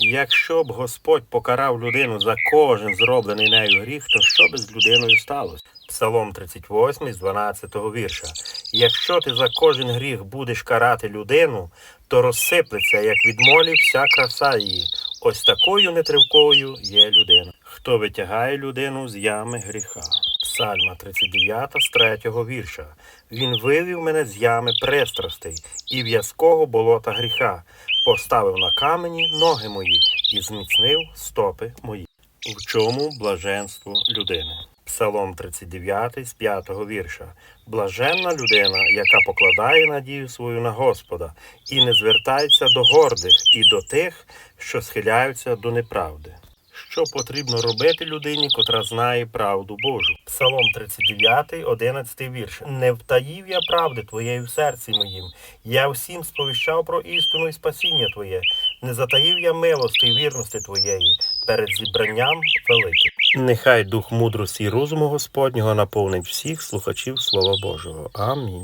Якщо б Господь покарав людину за кожен зроблений нею гріх, то що би з людиною сталося? Псалом 38 з 12 вірша. Якщо ти за кожен гріх будеш карати людину, то розсиплеться, як від молі, вся краса її. Ось такою нетривкою є людина. Хто витягає людину з ями гріха? Псальма 39 з 3 вірша. Він вивів мене з ями пристрастей і в'язкого болота гріха, поставив на камені ноги мої і зміцнив стопи мої. В чому блаженство людини? Псалом 39 з 5 вірша. Блаженна людина, яка покладає надію свою на Господа і не звертається до гордих і до тих, що схиляються до неправди. Що потрібно робити людині, котра знає правду Божу? Псалом 39, 11 вірш. Не втаїв я правди твоєї в серці моїм. Я всім сповіщав про істину і спасіння Твоє. Не затаїв я милости і вірності Твоєї перед зібранням великим. Нехай дух мудрості і розуму Господнього наповнить всіх слухачів Слова Божого. Амінь.